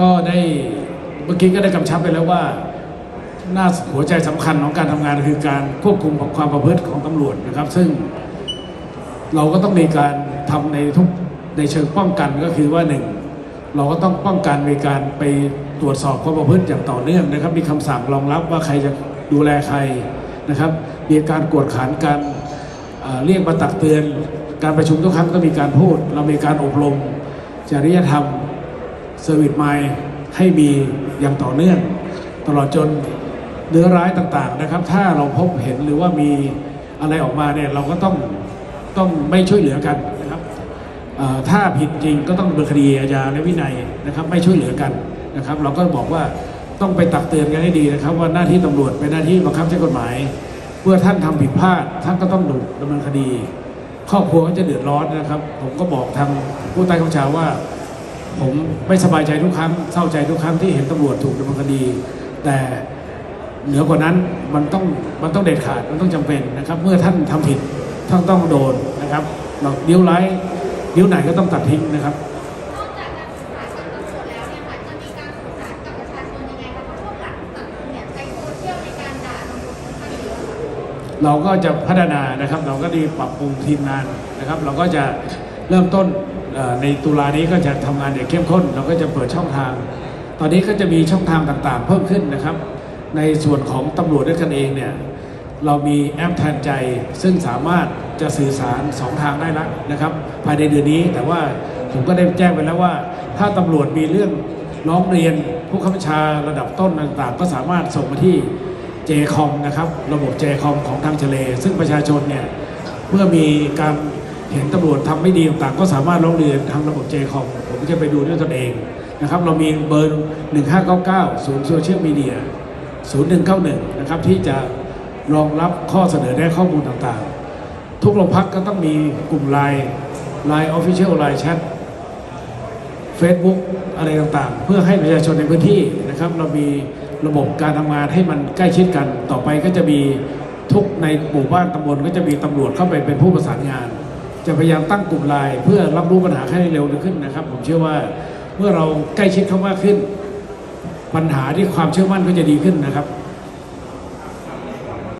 ก็ได้เมื่อกี้ก็ได้กำชับไปแล้วว่าหน้าหัวใจสำคัญของการทำงานคือการควบคุมความประพฤติของตำรวจนะครับ ซึ่งเราก็ต้องมีการทำในทุกในเชิงป้องกันก็คือว่าหนึ่งเราก็ต้องป้องกันมีการไปตรวจสอบความประพฤติอย่างต่อเนื่องนะครับ มีคำสั่งรองรับว่าใครจะดูแลใครนะครับ มีการกวดขันการเเรียกมาตักเตือน การประชุมทุกครั้งต้องมีการพูด เรามีการอบรมจริยธรรม เซอร์วิสไมให้มีอย่างต่อเนื่อง ตลอดจนเนื้อร้ายต่างๆนะครับ ถ้าเราพบเห็นหรือว่ามีอะไรออกมาเนี่ยเราก็ต้องต้องไม่ช่วยเหลือกันนะครับถ้าผิดจริงก็ต้องดำเนินคดีอาญาและวินัยนะครับ ไม่ช่วยเหลือกันนะครับ เราก็บอกว่าต้องไปตักเตือนกันให้ดีนะครับ ว่าหน้าที่ตำรวจเป็นหน้าที่บังคับใช้กฎหมาย เมื่อท่านทำผิดพลาด ท่านก็ต้องถูกดำเนินคดี ครอบครัวก็จะเดือดร้อนนะครับ ผมก็บอกทางผู้ใต้ข้าชาว่า ผมไม่สบายใจทุกครั้งเศร้าใจทุกครั้งที่เห็นตำรวจถูกดำเนินคดี แต่เหนือกว่านั้นมันต้องมันต้องเด็ดขาดมันต้องจำเป็นนะครับ เมื่อท่านทำผิดท่านต้องโดนนะครับเรานิ้วไร้ายนิ้วไหนก็ต้องตัดทิ้งนะครับเราก็จะพัฒนานะครับ เราก็ดีปรับปรุงทีมงานนะครับ เราก็จะเริ่มต้น ในตุลานี้ก็จะทำงานอย่างเข้มข้น เราก็จะเปิดช่องทาง ตอนนี้ก็จะมีช่องทางต่างๆ เพิ่มขึ้นนะครับ ในส่วนของตำรวจด้วยกันเองเนี่ยเรามีแอปแทนใจซึ่งสามารถจะสื่อสารสองทางได้ล้วนะครับ ภายในเดือนนี้แต่ว่าผมก็ได้แจ้งไปแล้วว่า ถ้าตำรวจมีเรื่องร้องเรียนผู้ข้าราชาระดับต้นต่างๆ ก็สามารถส่งมาที่ j c o m นะครับ ระบบ j c o m ของทางทะเล ซึ่งประชาชนเนี่ยเมื่อมีการ เห็นตำรวจทำไม่ดีต่างๆ ก็สามารถร้องเรียนทางระบบ j c o m ผมจะไปดูด้วยตนเองนะครับ เรามีเบอร์ 1599 ศูนย์โซเชียลมีเดีย 0191 นะครับ ที่จะรองรับข้อเสนอแนะข้อมูลต่างๆ ทุกโรงพักก็ต้องมีกลุ่มไลน์ไลน์ออฟฟิเชียลไลน์แชท Facebook อะไรต่างๆ เพื่อให้ประชาชนในพื้นที่นะครับ เรามีระบบการทำงานให้มันใกล้ชิดกัน ต่อไปก็จะมีทุกในหมู่บ้านตำบลก็จะมีตำรวจเข้าไปเป็นผู้ประสานงาน จะพยายามตั้งกลุ่มไลน์เพื่อรับรู้ปัญหาให้เร็วขึ้นนะครับ ผมเชื่อว่าเมื่อเราใกล้ชิดเขามากขึ้น ปัญหาที่ความเชื่อมั่นก็จะดีขึ้นนะครับ